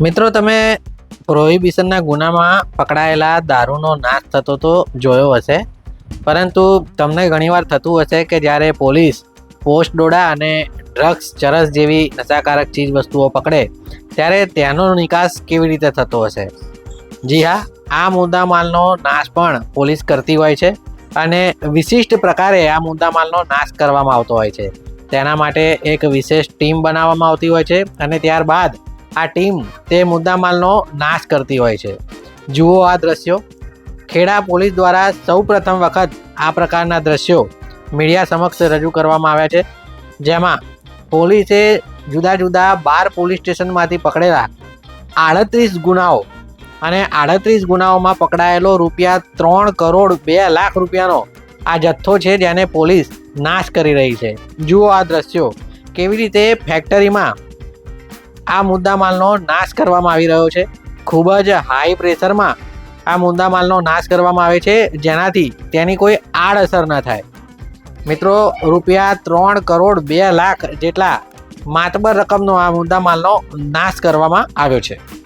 મિત્રો, તમે પ્રોહિબિશનના ગુનામાં પકડાયેલા દારૂનો નાશ થતો તો જોયો હશે, પરંતુ તમને ઘણીવાર થતું હશે કે જ્યારે પોલીસ પોસ્ટ ડોડા અને ડ્રગ્સ ચરસ જેવી નશાકારક ચીજ વસ્તુઓ પકડે, ત્યારે તેનો નિકાસ કેવી રીતે થતો હશે? જી હા, આ મુદ્દામાલનો નાશ પણ પોલીસ કરતી હોય છે અને વિશિષ્ટ પ્રકારે આ મુદ્દામાલનો નાશ કરવામાં આવતો હોય છે. તેના માટે એક વિશેષ ટીમ બનાવવામાં આવતી હોય છે અને ત્યારબાદ આ ટીમ તે મુદ્દામાલનો નાશ કરતી હોય છે. જુઓ આ દ્રશ્યો. ખેડા પોલીસ દ્વારા સૌ પ્રથમ વખત આ પ્રકારના દ્રશ્યો મીડિયા સમક્ષ રજૂ કરવામાં આવ્યા છે. જેમાં પોલીસે જુદા જુદા બાર પોલીસ સ્ટેશનમાંથી પકડેલા આડત્રીસ ગુનાઓ અને આડત્રીસ ગુનાઓમાં પકડાયેલો રૂપિયા ત્રણ કરોડ બે લાખ રૂપિયાનો આ જથ્થો છે જેને પોલીસ નાશ કરી રહી છે. જુઓ આ દ્રશ્યો. કેવી રીતે ફેક્ટરીમાં આ મુદ્દામાલનો નાશ કરવામાં આવી રહ્યો છે. ખૂબ જ હાઈ પ્રેશરમાં આ મુદ્દામાલનો નાશ કરવામાં આવે છે, જેનાથી તેની કોઈ આડઅસર ન થાય. મિત્રો, રૂપિયા ત્રણ કરોડ બે લાખ જેટલા માતબર રકમનો આ મુદ્દામાલનો નાશ કરવામાં આવ્યો છે.